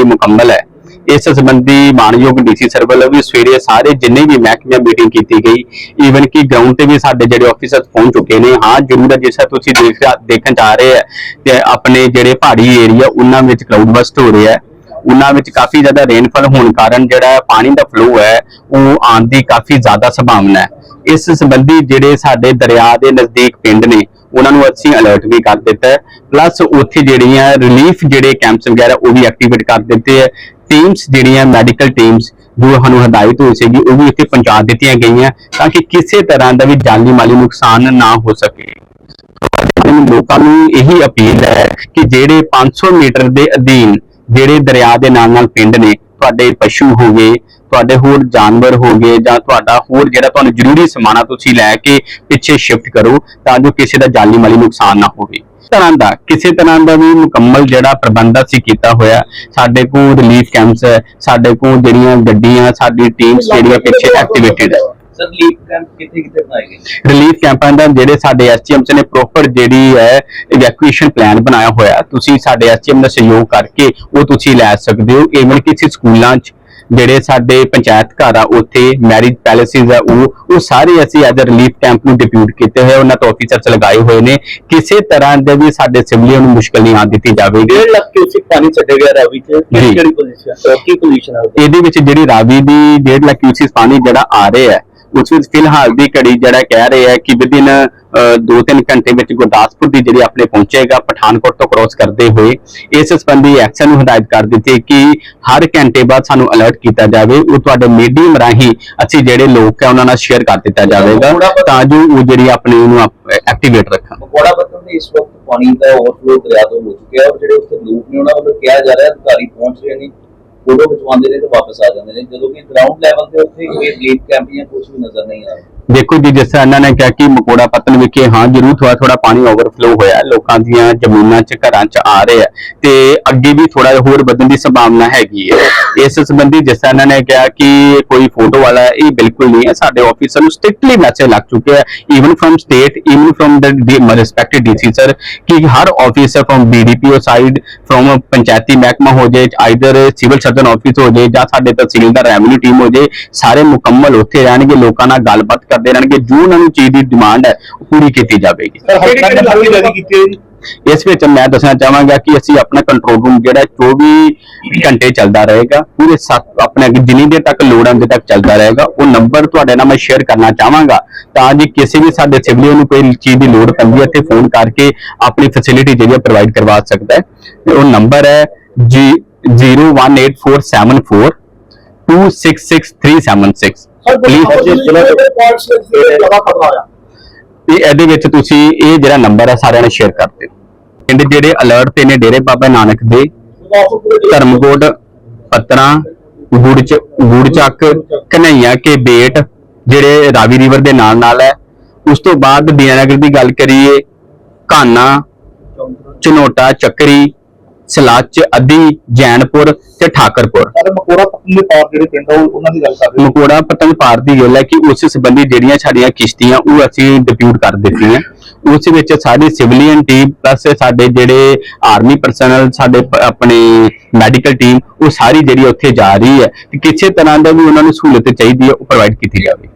ਜਿਹੜੀ ਮੁਕੰਮਲ ਹੈ। ਇਸ ਸੰਬੰਧੀ ਮਾਨਯੋਗ ਡੀਸੀ ਸਰ ਵੱਲੋਂ ਵੀ ਸਵੇਰੇ ਸਾਰੇ ਜਿੰਨੇ ਵੀ ਮਹਿਕਮੇ ਮੀਟਿੰਗ ਕੀਤੀ ਗਈ ਈਵਨ ਕਿ ਗਰਾਊਂਡ ਤੇ ਵੀ ਸਾਡੇ ਜਿਹੜੇ ਆਫੀਸਰ ਪਹੁੰਚ ਚੁੱਕੇ ਨੇ। ਹਾਂ, ਜ਼ਰੂਰ ਜਿਸ ਤਰ੍ਹਾਂ ਤੁਸੀਂ ਦੇਖ ਦੇਖਣ ਜਾ ਰਹੇ ਹੈ ਤੇ ਆਪਣੇ ਜਿਹੜੇ ਪਹਾੜੀ ਏਰੀਆ ਉਹਨਾਂ ਵਿੱਚ ਕਲਾਊਡ ਬਸਟ ਹੋ ਰਿਹਾ ਹੈ। ਉਹਨਾਂ ਵਿੱਚ ਕਾਫੀ ਜ਼ਿਆਦਾ ਰੇਨਫਾਲ ਹੋਣ ਕਾਰਨ ਜਿਹੜਾ ਪਾਣੀ ਦਾ ਫਲੋ ਹੈ, ਉਹ ਆਉਣ ਦੀ ਕਾਫੀ ਜ਼ਿਆਦਾ ਸੰਭਾਵਨਾ ਹੈ। ਇਸ ਸੰਬੰਧੀ ਜਿਹੜੇ ਸਾਡੇ ਦਰਿਆ ਦੇ ਨਜ਼ਦੀਕ ਪਿੰਡ ਨੇ ਉਹਨਾਂ ਨੂੰ ਅਸੀਂ ਅਲਰਟ ਵੀ ਕਰ ਦਿੱਤਾ ਹੈ। ਪਲੱਸ ਉੱਥੇ ਜਿਹੜੀਆਂ ਰਿਲੀਫ ਜਿਹੜੇ ਕੈਂਪਸ ਵਗੈਰਾ, ਉਹ ਵੀ ਐਕਟੀਵੇਟ ਕਰ ਦਿੱਤੇ ਹੈ। ਟੀਮਸ ਜਿਹੜੀਆਂ ਮੈਡੀਕਲ ਟੀਮਸ ਜੋ ਸਾਨੂੰ ਹਦਾਇਤ ਹੋਈ ਸੀਗੀ, ਉਹ ਵੀ ਇੱਥੇ ਪਹੁੰਚਾ ਦਿੱਤੀਆਂ ਗਈਆਂ ਤਾਂ ਕਿ ਕਿਸੇ ਤਰ੍ਹਾਂ ਦਾ ਵੀ ਜਾਨੀ ਮਾਲੀ ਨੁਕਸਾਨ ਨਾ ਹੋ ਸਕੇ। ਲੋਕਾਂ ਨੂੰ ਇਹੀ ਅਪੀਲ ਹੈ ਕਿ ਜਿਹੜੇ 500 ਮੀਟਰ ਦੇ ਅਧੀਨ ਜਿਹੜੇ ਦਰਿਆ ਦੇ ਨਾਲ ਨਾਲ ਪਿੰਡ ਨੇ ਤੁਹਾਡੇ ਪਸ਼ੂ ਹੋ ਗਏ ਤੁਹਾਡੇ ਹੋਰ ਜਾਨਵਰ ਹੋ ਗਏ ਜਾਂ ਤੁਹਾਡਾ ਹੋਰ ਜਿਹੜਾ ਤੁਹਾਨੂੰ ਜ਼ਰੂਰੀ ਸਮਾਨਾ ਤੁਸੀਂ ਲੈ ਕੇ ਪਿੱਛੇ ਸ਼ਿਫਟ ਕਰੋ ਤਾਂ ਜੋ ਕਿਸੇ ਦਾ ਜਾਨੀ ਮਾਲੀ ਨੁਕਸਾਨ ਨਾ ਹੋਵੇ। ਤਰ੍ਹਾਂ ਦਾ ਕਿਸੇ ਤਰ੍ਹਾਂ ਦਾ ਵੀ ਮੁਕੰਮਲ ਜਿਹੜਾ ਪ੍ਰਬੰਧ ਅਸੀਂ ਕੀਤਾ ਹੋਇਆ ਸਾਡੇ ਕੋਲ ਰਿਲੀਫ ਕੈਂਪਸ ਹੈ ਸਾਡੇ ਕੋਲ ਜਿਹੜੀਆਂ ਗੱਡੀਆਂ ਸਾਡੀ ਟੀਮਸ ਜਿਹੜੀਆਂ ਪਿੱਛੇ ਐਕਟੀਵੇਟਡ ਹੈ। ਸਰ ਲੀਪ ਕੈਂਪ ਕਿੱਥੇ ਕਿੱਥੇ ਬਣਾਏ ਗਏ ਨੇ? ਰਿਲੀਫ ਕੈਂਪਾਂ ਦਾ ਜਿਹੜੇ ਸਾਡੇ ਐਸਟੀਐਮਸ ਨੇ ਪ੍ਰੋਪਰ ਜਿਹੜੀ ਹੈ ਇਵੈਕੂਏਸ਼ਨ ਪਲਾਨ ਬਣਾਇਆ ਹੋਇਆ ਤੁਸੀਂ ਸਾਡੇ ਐਸਟੀਐਮ ਦਾ ਸਹਿਯੋਗ ਕਰਕੇ ਉਹ ਤੁਸੀਂ ਲੈ ਸਕਦੇ ਹੋ ਈਵਨ ਕਿਸੇ ਸਕੂਲਾਂ 'ਚ ਜਿਹੜੇ ਸਾਡੇ ਪੰਚਾਇਤ ਘਰ ਆ ਉੱਥੇ ਮੈਰਿਜ ਪੈਲੇਸਿਸ ਆ ਉਹ ਉਹ ਸਾਰੇ ਅਸੀਂ ਐਜ਼ ਅ ਰਿਲੀਫ ਕੈਂਪ ਨੂੰ ਡਿਪਿਊਟ ਕੀਤੇ ਹੋਏ ਉਹਨਾਂ ਤੋਂ ਆਫੀਸਰਸ ਲਗਾਏ ਹੋਏ ਨੇ ਕਿਸੇ ਤਰ੍ਹਾਂ ਦੇ ਵੀ ਸਾਡੇ ਸਿਵਲੀਅਨ ਨੂੰ ਮੁਸ਼ਕਲ ਨਹੀਂ ਆ ਦਿੱਤੀ ਜਾਵੇਗੀ 1.5 ਲੱਖ ਕਿਊਸਿਕ ਪਾਣੀ ਛੱਡੇ ਗਿਆ ਰਾਵੀ ਚ ਜੀ। ਕਿਹੜੀ ਕਿਹੜੀ ਪੋਜੀਸ਼ਨ ਕੀ ਪੋਜੀਸ਼ਨ ਹੈ ਉਹਦੀ? ਇਹਦੇ ਵਿੱਚ ਜਿਹੜੀ ਰਾਵੀ ਦੀ 1.5 ਲੱਖ ਕਿਊਸਿਸ ਪਾਣੀ ਜਿਹੜਾ ਆ ਰਿਹਾ ਹੈ ਉਸ ਵਿੱਚ ਫਿਲਹਾਲ ਦੀ ਘੜੀ ਜਿਹੜਾ ਕਹਿ ਰਹੇ ਹੈ ਕਿ ਵਿਦਿਨ 2-3 ਘੰਟੇ ਵਿੱਚ ਗੁਰਦਾਸਪੁਰ ਦੀ ਜਿਹੜੀ ਆਪਣੇ ਪਹੁੰਚੇਗਾ ਪਠਾਨਕੋਟ ਤੋਂ ਕ੍ਰੋਸ ਕਰਦੇ ਹੋਏ ਇਸ ਸੰਬੰਧੀ ਐਕਸ਼ਨ ਨੂੰ ਹਦਾਇਤ ਕਰ ਦਿੱਤੀ ਹੈ ਕਿ ਹਰ ਘੰਟੇ ਬਾਅਦ ਸਾਨੂੰ ਅਲਰਟ ਕੀਤਾ ਜਾਵੇ ਉਹ ਤੁਹਾਡੇ ਮੀਡੀਅਮ ਰਾਹੀਂ ਅਸੀਂ ਜਿਹੜੇ ਲੋਕ ਹੈ ਉਹਨਾਂ ਨਾਲ ਸ਼ੇਅਰ ਕਰ ਦਿੱਤਾ ਜਾਵੇਗਾ ਤਾਂ ਜੋ ਉਹ ਜਿਹੜੀ ਆਪਣੇ ਨੂੰ ਐਕਟੀਵੇਟ ਰੱਖਣ। ਮਕੋੜਾ ਪੱਤਨ ਦੇ ਇਸ ਵਕਤ ਪਾਣੀ ਦਾ ਓਵਰਫਲੋ ਦਰਿਆ ਤੋਂ ਹੋ ਚੁੱਕਿਆ ਔਰ ਜਿਹੜੇ ਉੱਥੇ ਲੋਕ ਨੇ ਉਹਨਾਂ ਵੱਲੋਂ ਕਿਹਾ ਜਾ ਰਿਹਾ ਅਧਿਕਾਰੀ ਪਹੁੰਚ ਰਹੇ ਨੇ। ਫੋਟੋ ਖਿਚਵਾਉਂਦੇ ਨੇ ਤੇ ਵਾਪਸ ਆ ਜਾਂਦੇ ਨੇ। ਜਦੋਂ ਕਿ ਗਰਾਊਂਡ ਲੈਵਲ ਤੇ ਉੱਥੇ ਕੋਈ ਰਿਲੀਫ ਕੈਂਪ ਜਾਂ ਕੁਝ ਵੀ ਨਜ਼ਰ ਨਹੀਂ ਆ ਰਿਹਾ। ਦੇਖੋ ਜੀ, ਜਿਸ ਤਰ੍ਹਾਂ ਇਹਨਾਂ ਨੇ ਕਿਹਾ ਕਿ ਮਕੋੜਾ ਪਤਨ ਵਿਖੇ, ਹਾਂ, ਜ਼ਰੂਰ ਥੋੜਾ ਥੋੜਾ ਪਾਣੀ ਓਵਰਫਲੋ ਹੋਇਆ ਲੋਕਾਂ ਦੀਆਂ ਜ਼ਮੀਨਾਂ 'ਚ, ਘਰਾਂ 'ਚ ਆ ਰਿਹਾ ਹੈ ਤੇ ਅੱਗੇ ਵੀ ਥੋੜਾ ਜਿਹਾ ਹੋਰ ਵਧਣ ਦੀ ਸੰਭਾਵਨਾ ਹੈਗੀ ਹੈ। ਇਸ ਸੰਬੰਧੀ ਜਿਸ ਤਰ੍ਹਾਂ ਇਹਨਾਂ ਨੇ ਕਿਹਾ ਕਿ ਕੋਈ ਫੋਟੋ ਵਾਲਾ ਇਹ ਬਿਲਕੁਲ ਨਹੀਂ ਹੈ। ਸਾਡੇ ਆਫੀਸਰ ਨੂੰ ਸਟ੍ਰਿਕਟਲੀ ਮੈਸੇਜ ਲੱਗ ਚੁੱਕਿਆ ਹੈ even from state even from the respected DC sir ਕਿ ਹਰ officer from BDPO side from ਪੰਚਾਇਤੀ ਮਹਿਕਮਾ ਹੋ ਜਾਏ ਆਈਦਰ ਸਿਵਲ ਸਰਜਨ ਆਫਿਸ ਹੋ ਜਾਏ ਜਾਂ ਸਾਡੇ ਤਹਿਸੀਲਦਾਰ ਰੈਵਨਿਊ ਟੀਮ ਹੋ ਜਾਏ, ਸਾਰੇ ਮੁਕੰਮਲ ਉੱਥੇ ਰਹਿਣਗੇ, ਲੋਕਾਂ ਨਾਲ ਗੱਲਬਾਤ ਕਰਦੇ ਰਹਿਣਗੇ ਜੋ ਉਹਨਾਂ ਨੂੰ ਚੀਜ਼ ਦੀ ਡਿਮਾਂਡ ਹੈ ਉਹ ਪੂਰੀ ਕੀਤੀ ਜਾਵੇਗੀ। ਕਿਹੜੀ ਕਿਹੜੀ ਇਲਾਕੇ ਜਾਰੀ ਕੀਤੀ ਹੈ ਜੀ? ਇਸ ਵਿੱਚ ਮੈਂ ਦੱਸਣਾ ਚਾਹਾਂਗਾ ਕਿ ਅਸੀਂ ਆਪਣਾ ਕੰਟਰੋਲ ਰੂਮ ਜਿਹੜਾ 24 ਘੰਟੇ ਚੱਲਦਾ ਰਹੇਗਾ ਪੂਰੇ ਸੱਤ ਆਪਣੇ ਜਿੰਨੀ ਦੇਰ ਤੱਕ ਲੋੜ ਆਉਂਦੇ ਤੱਕ ਚੱਲਦਾ ਰਹੇਗਾ। ਉਹ ਨੰਬਰ ਤੁਹਾਡੇ ਨਾਲ ਮੈਂ ਸ਼ੇਅਰ ਕਰਨਾ ਚਾਹਾਂਗਾ ਤਾਂ ਜੇ ਕਿਸੇ ਵੀ ਸਾਡੇ ਸਿਵਲੀਅਨ ਨੂੰ ਕੋਈ ਚੀਜ਼ ਦੀ ਲੋੜ ਪੈਂਦੀ ਹੈ ਤੇ ਫੋਨ ਕਰਕੇ ਆਪਣੀ ਫੈਸਿਲਿਟੀ ਜਿਹੜੀ ਪ੍ਰੋਵਾਈਡ ਕਰਵਾ ਸਕਦਾ ਹੈ। ਤੇ ਉਹ ਨੰਬਰ ਹੈ ਜੀ 01847 266376 ਪਲੀਜ਼ ਤੇ ਇਹਦੇ ਵਿੱਚ ਤੁਸੀਂ ਇਹ ਜਿਹੜਾ ਨੰਬਰ ਹੈ ਸਾਰਿਆਂ ਨੂੰ ਸ਼ੇਅਰ ਕਰ ਦਿਓ। ਪਿੰਡ ਜਿਹੜੇ ਅਲਰਟ ਤੇ ਨੇ ਡੇਰੇ ਬਾਬਾ ਨਾਨਕ ਦੇ ਧਰਮਕੋਟ ਪਤਰਾ ਗੁੜਚ ਗੁੜਚੱਕ ਕਨਈਆ ਕੇ ਬੇਟ ਜਿਹੜੇ ਰਾਵੀ ਰਿਵਰ ਦੇ ਨਾਲ ਨਾਲ ਹੈ। ਉਸ ਤੋਂ ਬਾਅਦ ਦੀਨਾਨਗਰ ਦੀ ਗੱਲ ਕਰੀਏ ਕਾਨਾ ਚਨੋਟਾ ਚੱਕਰੀ ਸਲਾਚ ਅੱਧੀ ਜੈਨਪੁਰ ਤੇ ਠਾਕਰਪੁਰ। ਸਾਰੇ ਮਕੋੜਾ ਪਤਨ ਦੇ ਪਾਰ ਜਿਹੜੇ ਪਿੰਡ ਆ ਉਹ- ਉਹਨਾਂ ਦੀ ਗੱਲ ਕਰ ਰਹੇ ਮਕੋੜਾ ਪਤੰਗ ਪਾਰ ਦੀ ਗੱਲ ਹੈ ਕਿ ਉਸ ਸੰਬੰਧੀ ਜਿਹੜੀਆਂ ਸਾਡੀਆਂ ਕਿਸ਼ਤੀਆਂ ਉਹ ਅਸੀਂ ਡਿਪਿਊਟ ਕਰ ਦਿੱਤੀਆਂ। ਉਸ ਵਿੱਚ ਸਾਡੀ ਸਿਵਲੀਅਨ ਟੀਮ ਪਲੱਸ ਸਾਡੇ ਜਿਹੜੇ ਆਰਮੀ ਪਰਸਨਲ ਸਾਡੇ ਪ- ਆਪਣੇ ਮੈਡੀਕਲ ਟੀਮ ਉਹ ਸਾਰੀ ਜਿਹੜੀ ਉੱਥੇ ਜਾ ਰਹੀ ਹੈ ਕਿ ਕਿਸੇ ਤਰ੍ਹਾਂ ਦਾ ਵੀ ਉਹਨਾਂ ਨੂੰ ਸਹੂਲਤ ਚਾਹੀਦੀ ਹੈ ਉਹ ਪ੍ਰੋਵਾਈਡ ਕੀਤੀ ਜਾਵੇ।